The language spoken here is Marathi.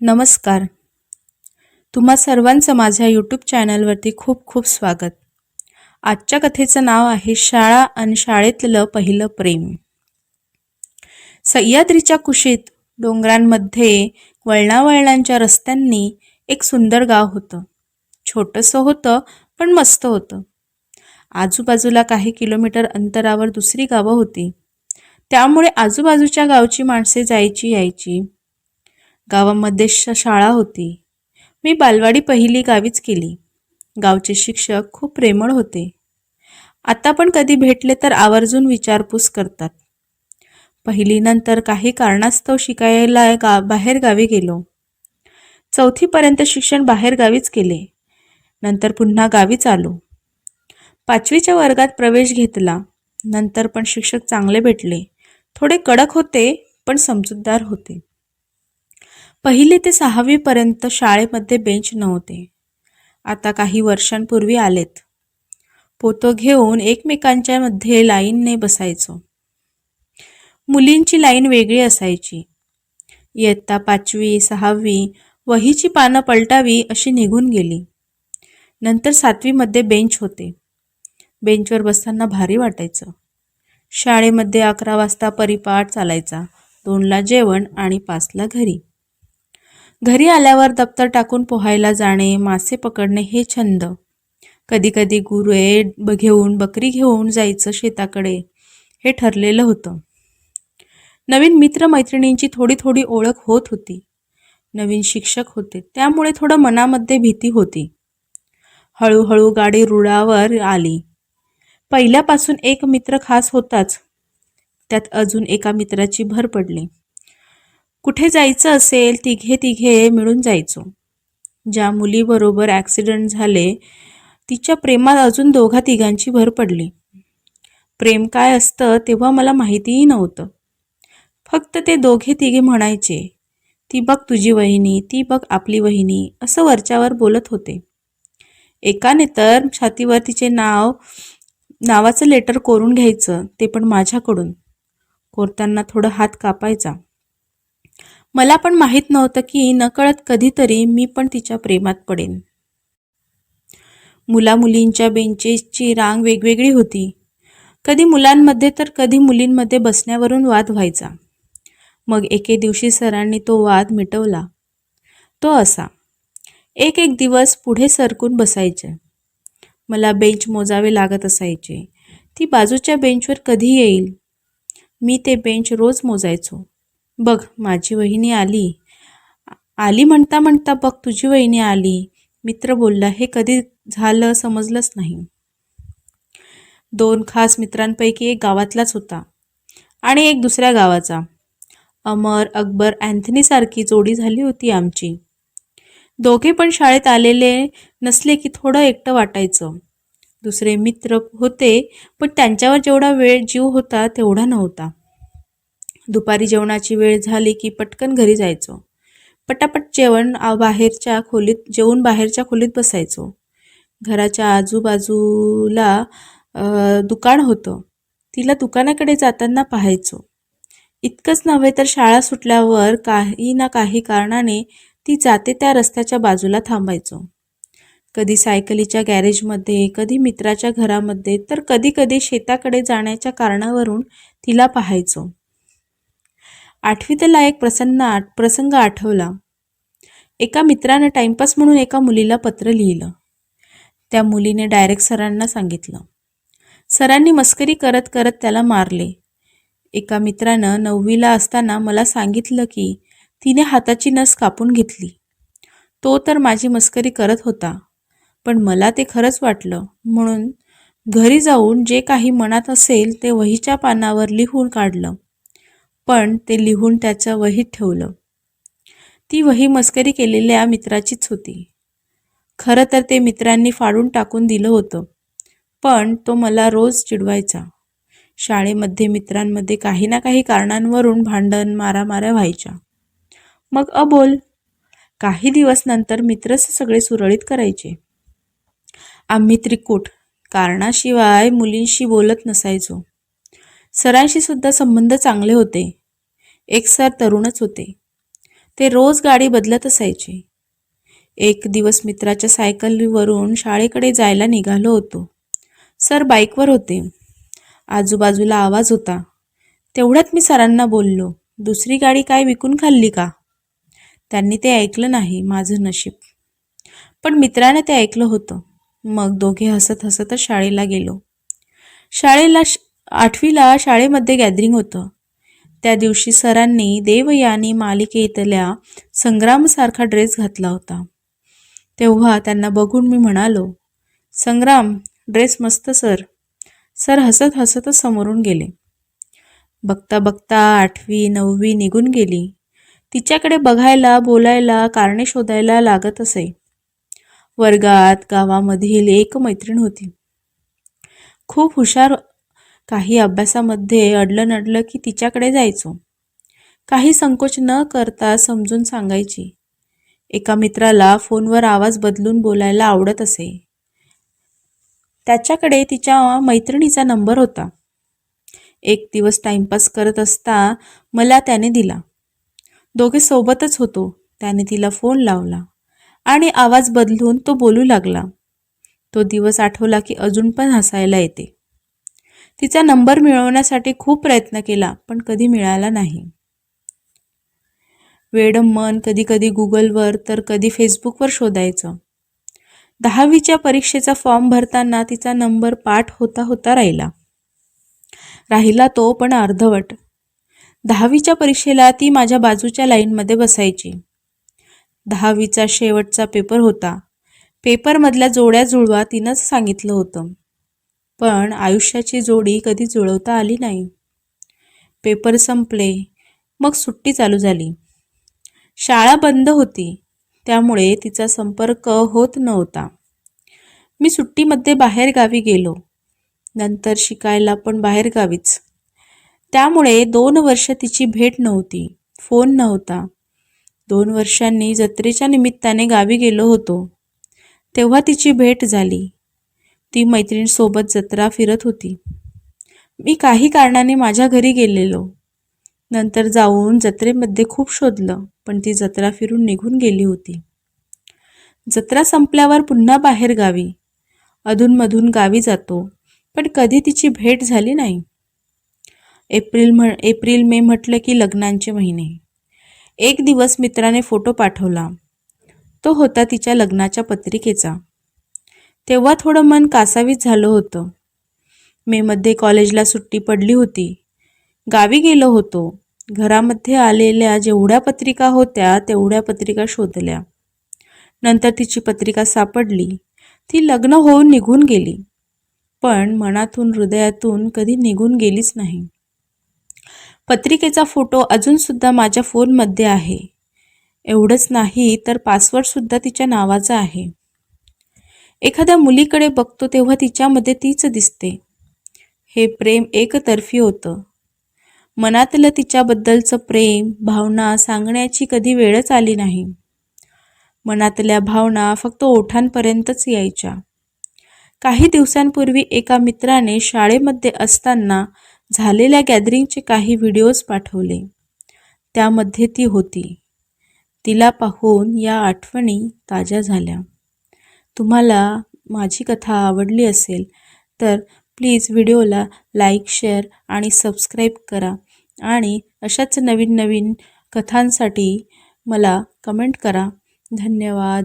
नमस्कार. तुम्हा सर्वांचं माझ्या यूट्यूब चॅनलवरती खूप खूप स्वागत. आजच्या कथेचं नाव आहे शाळा आणि शाळेतलं पहिलं प्रेम. सह्याद्रीच्या कुशीत डोंगरांमध्ये वळणावळणांच्या रस्त्यांनी एक सुंदर गाव होतं. छोटंसं होतं पण मस्त होतं. आजूबाजूला काही किलोमीटर अंतरावर दुसरी गावं होती. त्यामुळे आजूबाजूच्या गावची माणसे जायची यायची. गावामध्ये श शाळा होती. मी बालवाडी पहिली गावीच केली. गावचे शिक्षक खूप प्रेमळ होते. आता पण कधी भेटले तर आवर्जून विचारपूस करतात. पहिलीनंतर काही कारणास्तव शिकायला गा बाहेर गावी गेलो. चौथीपर्यंत शिक्षण बाहेर गावीच केले. नंतर पुन्हा गावीच आलो. पाचवीच्या वर्गात प्रवेश घेतला. नंतर पण शिक्षक चांगले भेटले. थोडे कडक होते पण समजूतदार होते. पहिले ते सहावीपर्यंत शाळेमध्ये बेंच नव्हते. आता काही वर्षांपूर्वी आलेत. पोतं घेऊन एकमेकांच्या मध्ये लाईनने बसायचो. मुलींची लाईन वेगळी असायची. इयत्ता पाचवी सहावी वहीची पानं पलटावी अशी निघून गेली. नंतर सातवीमध्ये बेंच होते. बेंचवर बसताना भारी वाटायचं. शाळेमध्ये अकरा वाजता परिपाठ चालायचा. दोनला जेवण आणि पाचला घरी. घरी आल्यावर दप्तर टाकून पोहायला जाणे मासे पकडणे हे छंद. कधीकधी गुरे ब घेऊन बकरी घेऊन जायचं शेताकडे हे ठरलेलं होतं. नवीन मित्रमैत्रिणींची थोडी थोडी ओळख होत होती. नवीन शिक्षक होते त्यामुळे थोडं मनामध्ये भीती होती. हळूहळू गाडी रुळावर आली. पहिल्यापासून एक मित्र खास होताच. त्यात अजून एका मित्राची भर पडली. कुठे जायचं असेल तिघे तिघे मिळून जायचो. ज्या मुलीबरोबर ॲक्सिडेंट झाले तिच्या प्रेमात अजून दोघा तिघांची भर पडली. प्रेम काय असतं तेव्हा मला माहितीही नव्हतं. फक्त ते दोघे तिघे म्हणायचे ती बघ तुझी वहिनी ती बघ आपली वहिनी असं वरच्यावर बोलत होते. एकाने तर छातीवर तिचे नाव नावाचं लेटर कोरून घ्यायचं ते पण माझ्याकडून. कोरताना थोडं हात कापायचा. मला पण माहीत नव्हतं की नकळत कधीतरी मी पण तिच्या प्रेमात पडेन. मुलामुलींच्या बेंचेसची रांग वेगवेगळी होती. कधी मुलांमध्ये तर कधी मुलींमध्ये बसण्यावरून वाद व्हायचा. मग एके दिवशी सरांनी तो वाद मिटवला. तो असा एक एक दिवस पुढे सरकून बसायचे. मला बेंच मोजावे लागत असायचे. ती बाजूच्या बेंचवर कधी येईल? मी ते बेंच रोज मोजायचो. बघ माझी वहिनी आली. आली म्हणता म्हणता बघ तुझी वहिनी आली. मित्र बोलला हे कधी झालं समजलंच नाही. दोन खास मित्रांपैकी एक गावातलाच होता आणि एक दुसऱ्या गावाचा. अमर अकबर अँथनीसारखी जोडी झाली होती आमची. दोघे पण शाळेत आलेले नसले की थोडं एकटं वाटायचं. दुसरे मित्र होते पण त्यांच्यावर जेवढा वेळ जीव होता तेवढा नव्हता. दुपारी जेवणाची वेळ झाली की पटकन घरी जायचो. पटापट जेवण बाहेरच्या खोलीत जेवून बाहेरच्या खोलीत बसायचो. घराच्या आजूबाजूला दुकान होतं. तिला दुकानाकडे जाताना पाहायचो. इतकंच नव्हे तर शाळा सुटल्यावर काही ना काही कारणाने ती जाते त्या रस्त्याच्या बाजूला थांबायचो. कधी सायकलीच्या गॅरेजमध्ये कधी मित्राच्या घरामध्ये तर कधी कधी शेताकडे जाण्याच्या कारणावरून तिला पाहायचो. आठवीतला एक प्रसन्न आठ प्रसंग आठवला. एका मित्रानं टाइमपास म्हणून एका मुलीला पत्र लिहिलं. त्या मुलीने डायरेक्ट सरांना सांगितलं. सरांनी मस्करी करत करत त्याला मारले. एका मित्रानं नववीला असताना मला सांगितलं की तिने हाताची नस कापून घेतली. तो तर माझी मस्करी करत होता पण मला ते खरंच वाटलं. म्हणून घरी जाऊन जे काही मनात असेल ते वहीच्या पानावर लिहून काढलं. पण ते लिहून त्याच्या वहीत ठेवलं. ती वही मस्करी केलेल्या मित्राचीच होती. खरं तर ते मित्रांनी फाडून टाकून दिलं होतं पण तो मला रोज चिडवायचा. शाळेमध्ये मित्रांमध्ये काही ना काही कारणांवरून भांडण मारामाऱ्या व्हायच्या. मग अबोल काही दिवस नंतर मित्रच सगळे सुरळीत करायचे. आम्ही त्रिकूट कारणाशिवाय मुलींशी बोलत नसायचो. सरांशी सुद्धा संबंध चांगले होते. एक सर तरुणच होते. ते रोज गाडी बदलत असायचे. एक दिवस मित्राच्या सायकलीवरून शाळेकडे जायला निघालो होतो. सर बाईकवर होते. आजूबाजूला आवाज होता. तेवढ्यात मी सरांना बोललो दुसरी गाडी काय विकून खाल्ली का? त्यांनी ते ऐकलं नाही माझं नशीब. पण मित्राने ते ऐकलं होतं. मग दोघे हसत हसतच शाळेला गेलो. शाळेला श आठवीला शाळेमध्ये गॅदरिंग होतं. त्या दिवशी सरांनी देवयानी मालिकेतल्या संग्रामसारखा ड्रेस घातला होता. तेव्हा त्यांना बघून मी म्हणालो संग्राम ड्रेस मस्त सर. सर हसत हसतच समोरून गेले. बघता बघता आठवी नववी निघून गेली. तिच्याकडे बघायला बोलायला कारणे शोधायला लागत असे. वर्गात गावामधील एक मैत्रीण होती. खूप हुशार काही अभ्यासामध्ये अडलं नडलं की तिच्याकडे जायचो. काही संकोच न करता समजून सांगायची. एका मित्राला फोनवर आवाज बदलून बोलायला आवडत असे. त्याच्याकडे तिच्या मैत्रिणीचा नंबर होता. एक दिवस टाइमपास करत असता मला त्याने दिला. दोघे सोबतच होतो. त्याने तिला फोन लावला आणि आवाज बदलून तो बोलू लागला. तो दिवस आठवला की अजून पण हसायला येते. तिचा नंबर मिळवण्यासाठी खूप प्रयत्न केला पण कधी मिळाला नाही. वेडम मन कधी कधी गुगलवर तर कधी फेसबुकवर शोधायचं. दहावीच्या परीक्षेचा फॉर्म भरताना तिचा नंबर पाठ होता होता राहिला. राहिला तो पण अर्धवट. दहावीच्या परीक्षेला ती माझ्या बाजूच्या लाईनमध्ये बसायची. दहावीचा शेवटचा पेपर होता. पेपरमधल्या जोड्या जुळवा तिनंच सांगितलं होतं. पण आयुष्याची जोडी कधी जुळवता आली नाही. पेपर संपले मग सुट्टी चालू झाली. शाळा बंद होती त्यामुळे तिचा संपर्क होत नव्हता. मी सुट्टीमध्ये बाहेर गावी गेलो. नंतर शिकायला पण बाहेर गावीच त्यामुळे दोन वर्ष तिची भेट नव्हती फोन नव्हता. दोन वर्षांनी जत्रेच्या निमित्ताने गावी गेलो होतो. तेव्हा तिची भेट झाली. ती मैत्रिणीसोबत जत्रा फिरत होती. मी काही कारणाने माझ्या घरी गेलेलो. नंतर जाऊन जत्रेमध्ये खूप शोधलं पण ती जत्रा फिरून निघून गेली होती. जत्रा संपल्यावर पुन्हा बाहेर गावी. अधूनमधून गावी जातो पण कधी तिची भेट झाली नाही. एप्रिल म्ह एप्रिल मे म्हटलं की लग्नांचे महिने. एक दिवस मित्राने फोटो पाठवला. तो होता तिच्या लग्नाच्या पत्रिकेचा. तेव्हा थोडं मन कासावीस झालं होतं. मेमध्ये कॉलेजला सुट्टी पडली होती. गावी गेलो होतो. घरामध्ये आलेल्या जेवढ्या पत्रिका होत्या तेवढ्या पत्रिका शोधल्या. नंतर तिची पत्रिका सापडली. ती लग्न होऊन निघून गेली. पण मनातून हृदयातून कधी निघून गेलीच नाही. पत्रिकेचा फोटो अजूनसुद्धा माझ्या फोनमध्ये आहे. एवढंच नाही तर पासवर्डसुद्धा तिच्या नावाचा आहे. एखाद्या मुलीकडे बघतो तेव्हा तिच्यामध्ये तीच दिसते. हे प्रेम एकतर्फी होतं. मनातलं तिच्याबद्दलचं प्रेम भावना सांगण्याची कधी वेळच आली नाही. मनातल्या भावना फक्त ओठांपर्यंतच यायच्या. काही दिवसांपूर्वी एका मित्राने शाळेमध्ये असताना झालेल्या गॅदरिंगचे काही व्हिडिओज पाठवले. त्यामध्ये ती होती. तिला पाहून या आठवणी ताज्या झाल्या. तुम्हाला माझी कथा आवडली असेल तर प्लीज व्हिडिओला लाईक शेअर आणि सबस्क्राईब करा. आणि अशाच नवीन नवीन कथांसाठी मला कमेंट करा. धन्यवाद.